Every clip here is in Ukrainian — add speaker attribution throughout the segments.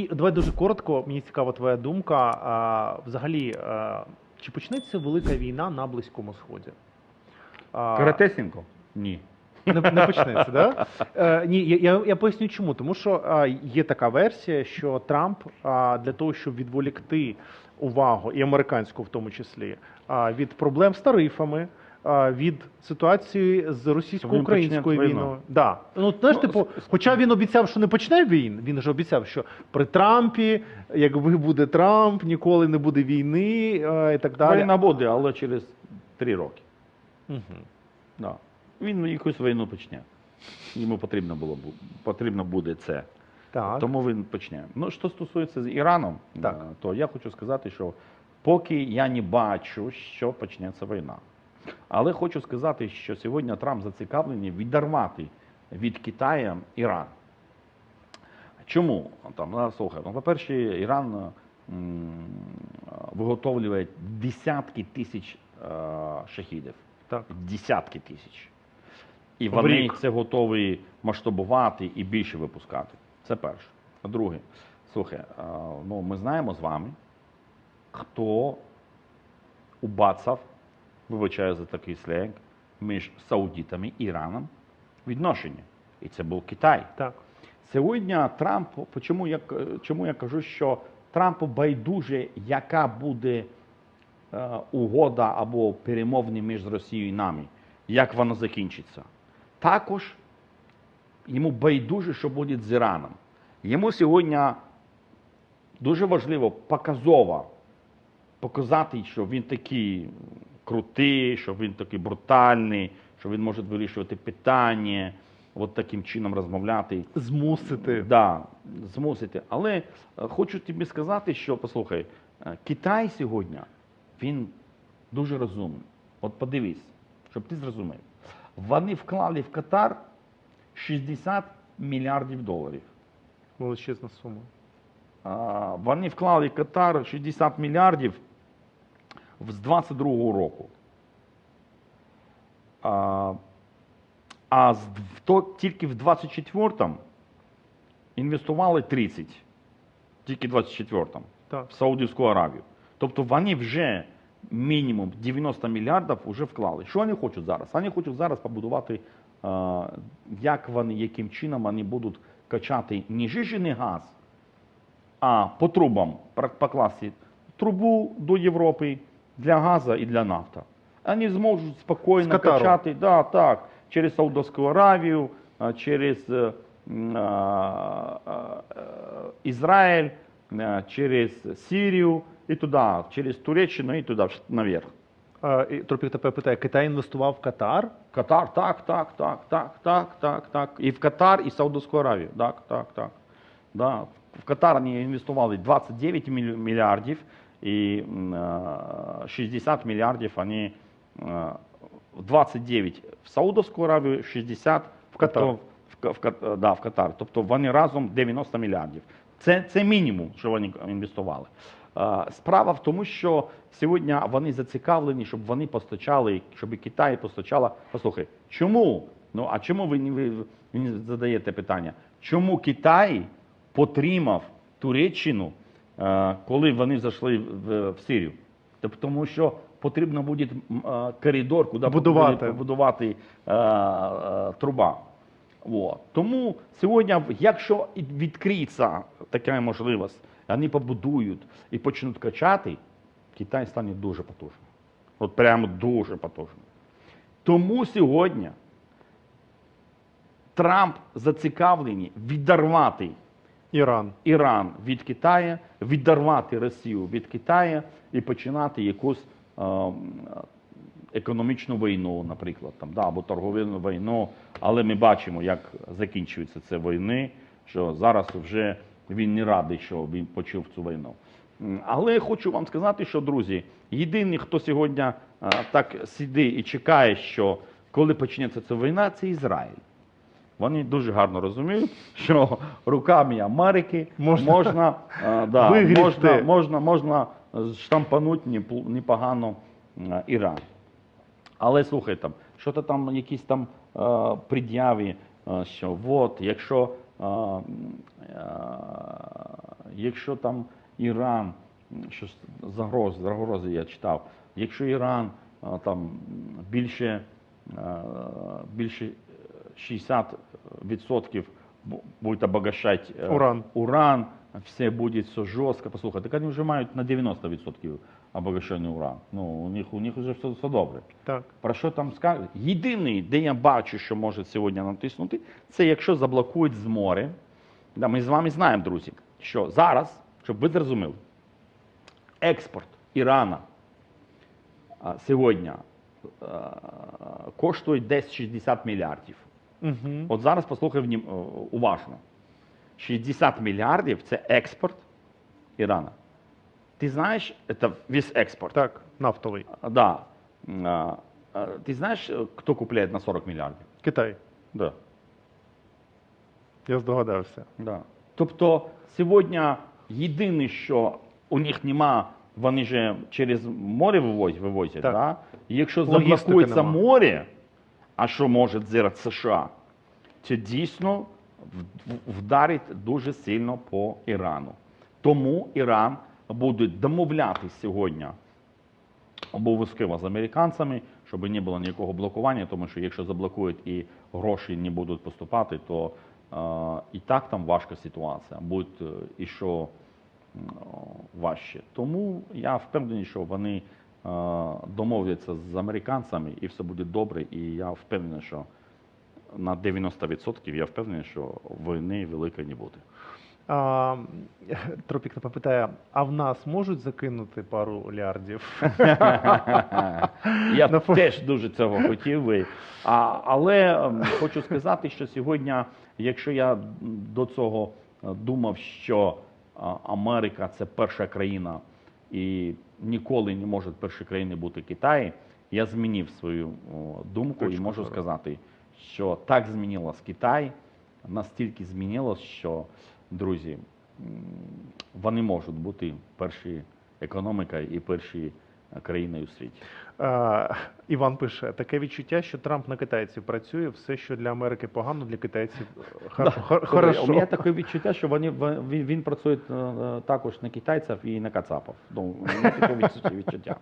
Speaker 1: І давай дуже коротко. Мені цікава твоя думка. А, взагалі, а, чи почнеться велика війна на Близькому Сході? А?
Speaker 2: Ні.
Speaker 1: Не, не почнеться, да? Е, ні, я, я, я поясню чому. Тому що е, є така версія, що Трамп е, для того, щоб відволікти увагу, і американську в тому числі, від проблем з тарифами. Від ситуації з російсько-українською війною, да ну знаєш,
Speaker 2: Ну,
Speaker 1: типу, хоча він обіцяв, що не почне він, він ж обіцяв, що при Трампі, якби буде Трамп, ніколи не буде війни і так далі.
Speaker 2: Війна буде, але через три роки.
Speaker 1: Мгм.
Speaker 2: Да. Він якусь війну почне. Йому потрібно було потрібно буде це.
Speaker 1: Так.
Speaker 2: Тому він почне. Ну, що стосується з Іраном,
Speaker 1: Так.
Speaker 2: е, то я хочу сказати, що поки я не бачу, що почнеться війна. Але хочу сказати, що сьогодні Трамп зацікавлений відірвати від Китаю Іран. Чому? Там, ну, слухай, ну, по-перше, Іран м, виготовлює десятки тисяч е, шахідів.
Speaker 1: Так.
Speaker 2: Десятки тисяч. І вони це готові масштабувати і більше випускати. Це перше. А друге, слухай, ну, ми знаємо з вами, хто убацав, вибачаю за такий сленг, між Саудитами і Іраном відношення. І це був Китай.
Speaker 1: Так.
Speaker 2: Сьогодні Трамп, чому я, чому я кажу, що Трампу байдуже, яка буде е, угода або перемовини між Росією і нами, як воно закінчиться. Також йому байдуже, що буде з Іраном. Йому сьогодні дуже важливо показово показати, що він такий крутий, що він такий брутальний, що він може вирішувати питання, от таким чином розмовляти.
Speaker 1: Змусити.
Speaker 2: Да, змусити. Але е, хочу тобі сказати, що послухай, е, Китай сьогодні він дуже розумний. От подивись, щоб ти зрозумів. Вони вклали в Катар 60 мільярдів доларів.
Speaker 1: Величезна сума.
Speaker 2: А, Вони вклали Катар 60 мільярдів з 22-го року. А, а з, в то, тільки в 24-му інвестували 30. Тільки в 24-му в Саудівську Аравію. Тобто вони вже мінімум 90 мільярдів вже вклали. Що вони хочуть зараз? Вони хочуть зараз побудувати, як вони, яким чином вони будуть качати не жижений газ, а по трубам покласти трубу до Європи для газу і для нафти. Вони зможуть спокійно качати да, так, через Саудовську Аравію, через е, м, а, а, е, Ізраїль, е, через Сирію і туди, через Туреччину і туди наверх.
Speaker 1: Тропік тебе питає, Китай інвестував в Катар?
Speaker 2: Катар, так, так, так, так, так, так, так. І в Катар, і в Саудовську Аравію. Так, так, так. Да. В Катар вони інвестували 29 мільярдів і е, 60 мільярдів вони е, 29 в Саудовську Аравію, 60 в
Speaker 1: Катар.
Speaker 2: В, в, да, в Катар. Тобто вони разом 90 мільярдів. Це, це мінімум, що вони інвестували. Справа в тому, що сьогодні вони зацікавлені, щоб вони постачали, щоб і Китай постачала. Послухай, чому? Ну а чому ви ви задаєте питання? Чому Китай потримав Туреччину, е, коли вони зайшли в, в Сирію? Тобто, Тому що потрібно буде е, коридор, куди
Speaker 1: Будувати.
Speaker 2: побудувати е, е, труба. От. Тому сьогодні, якщо відкриється така можливість, вони побудують і почнуть качати, Китай стане дуже потужним. От прямо дуже потужним. Тому сьогодні Трамп зацікавлений відірвати
Speaker 1: Іран.
Speaker 2: Іран від Китаю, відірвати Росію від Китаю і починати якусь е, економічну війну, наприклад, там, да, або торговельну війну. Але ми бачимо, як закінчуються ці війни, що зараз вже він не радий, що він почув цю війну. Але хочу вам сказати, що, друзі, єдиний, хто сьогодні е, так сидить і чекає, що коли почнеться ця війна, це Ізраїль. Вони дуже гарно розуміють, що руками Америки
Speaker 1: Можна
Speaker 2: можна, е, да, можна, можна, можна штампанути непогано Іран. Але слухай там, що то там якісь там е, пред'яви, що от, якщо якщо там Іран, що загроз, загрози я читав, якщо Іран там більше, більше 60% буде будет обогащать э,
Speaker 1: Уран.
Speaker 2: уран, все будет все жестко. Послухай, так они вже мають на 90% обогащений уран. Ну, у них, у них вже все, все добре.
Speaker 1: Так.
Speaker 2: Про що там скажуть? Єдиний, де я бачу, що може сьогодні натиснути, це якщо заблокують з моря. Да, ми з вами знаємо, друзі, що зараз, щоб ви зрозуміли, експорт Ірана а, сьогодні а, коштує десь 60 мільярдів.
Speaker 1: Угу.
Speaker 2: От зараз послухай е, уважно. 60 мільярдів це експорт Ірана. Ти знаєш, це весь експорт.
Speaker 1: Так, нафтовий.
Speaker 2: Да. А, а, Ты знаешь, э, кто на 40 миллиардів?
Speaker 1: Китай.
Speaker 2: Да.
Speaker 1: Я здогадався.
Speaker 2: Да. Тобто сьогодні єдине, що у них нема, вони же через море вивозять, вивозять
Speaker 1: Так.
Speaker 2: да? Якщо заблокується море, а що може зробити США, це дійсно вдарить дуже сильно по Ірану. Тому Іран буде домовлятися сьогодні обов'язково з американцями, щоб не було ніякого блокування, тому що якщо заблокують і гроші не будуть поступати, то е, і так там важка ситуація, буде е, і що м, важче. Тому я впевнений, що вони е, домовляться з американцями і все буде добре. І я впевнений, що на 90% я впевнений, що війни великої не буде.
Speaker 1: А, Тропік напевно, питає: а в нас можуть закинути пару лярдів?
Speaker 2: Я
Speaker 1: фо-
Speaker 2: теж дуже цього хотів би. А, але ем, хочу сказати, що сьогодні, якщо я до цього е, думав, що Америка це перша країна і ніколи не може першою країною бути Китай, я змінив свою думку і можу сказати, що так змінилось Китай, настільки змінилось, що друзі, вони можуть бути перші економіка і перші країною у світі.
Speaker 1: Іван пише: таке відчуття, що Трамп на китайців працює, все, що для Америки погано, для китайців хорошо.
Speaker 2: У мене таке відчуття, що вони, він, працює е, е, також на китайців і на кацапів. Ну, таке відчуття-.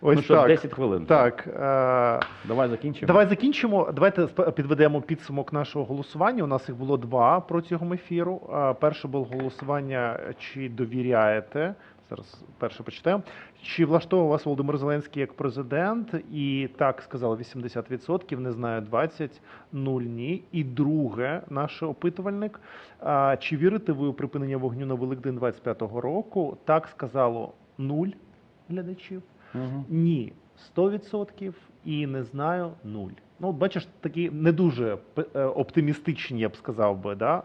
Speaker 1: Ось
Speaker 2: ну що,
Speaker 1: так.
Speaker 2: 10 хвилин.
Speaker 1: Так. е,
Speaker 2: Давай закінчимо.
Speaker 1: Давай закінчимо. Давайте підведемо підсумок нашого голосування. У нас їх було два протягом ефіру. Перше було голосування, чи довіряєте. Зараз перше почитаємо. Чи влаштовував вас Володимир Зеленський як президент? І так сказали 80%, не знаю 20%, нуль ні. І друге, наш опитувальник. Чи вірите ви у припинення вогню на Великдень 25-го року? Так сказало нуль глядачів.
Speaker 2: Мгм.
Speaker 1: Ні, 100% і не знаю нуль. Ну, бачиш, такі не дуже е, оптимістичні, я б сказав би, да?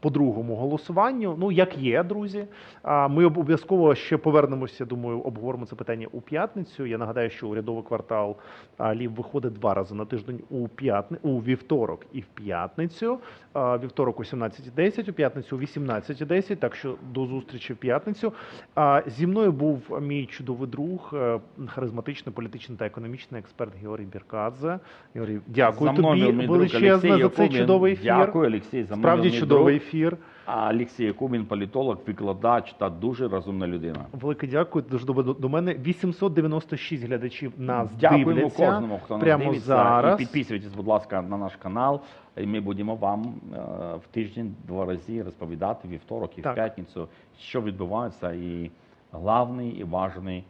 Speaker 1: По другому голосуванню. Ну, як є, друзі. А ми обов'язково ще повернемося. Думаю, обговоримо це питання у п'ятницю. Я нагадаю, що урядовий квартал лів виходить два рази на тиждень у п'ятни у вівторок і в п'ятницю. Вівторок о 17.10, у п'ятницю о 18.10, Так що до зустрічі в п'ятницю. А зі мною був мій чудовий друг, е, харизматичний політичний та економічний експерт Георгій Біркадзе. Георгій, дякую
Speaker 2: За
Speaker 1: тобі величезне за цей чудовий ефір.
Speaker 2: Дякую, Олексій, за мною
Speaker 1: Справді чудовий
Speaker 2: друг.
Speaker 1: Ефір.
Speaker 2: А Олексій Якубін, політолог, викладач та дуже розумна людина.
Speaker 1: Велике дякую. Дуже до, до мене. 896 глядачів нас
Speaker 2: Дякуємо
Speaker 1: дивляться.
Speaker 2: кожному, хто нас
Speaker 1: прямо
Speaker 2: дивиться.
Speaker 1: зараз.
Speaker 2: І підписуйтесь, будь ласка, на наш канал. І ми будемо вам е, в тиждень два рази розповідати вівторок і
Speaker 1: Так.
Speaker 2: в п'ятницю, що відбувається, і головні і важні е,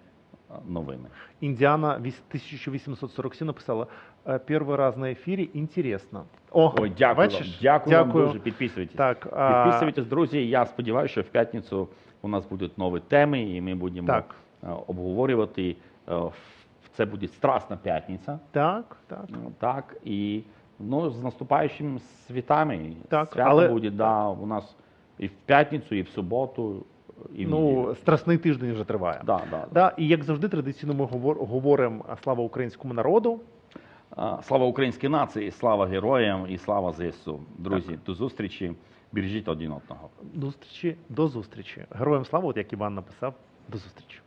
Speaker 2: новини.
Speaker 1: Індіана 1847 написала «Е, перший раз на ефірі. Інтересно. О,
Speaker 2: Ой, дякую
Speaker 1: бачиш?
Speaker 2: вам. Дякую,
Speaker 1: Дякую.
Speaker 2: вам дуже. Підписуйтесь.
Speaker 1: Так, а,
Speaker 2: Підписуйтесь, друзі. Я сподіваюся, що в п'ятницю у нас будуть нові теми, і ми будемо
Speaker 1: Так.
Speaker 2: е, обговорювати. Е, Це буде страсна п'ятниця.
Speaker 1: так, так.
Speaker 2: Ну, Так, і ну, з наступаючими святами.
Speaker 1: Так,
Speaker 2: Свято
Speaker 1: але-
Speaker 2: буде да, у нас і в п'ятницю, і в суботу, і
Speaker 1: Ну, страсний тиждень вже триває.
Speaker 2: Да, да, да.
Speaker 1: І як завжди, традиційно ми говор- говоримо слава українському народу.
Speaker 2: Слава українській нації, слава героям і слава ЗСУ. Друзі, до зустрічі. Бережіть один одного.
Speaker 1: До зустрічі, до зустрічі. Героям слава, от як Іван написав, до зустрічі.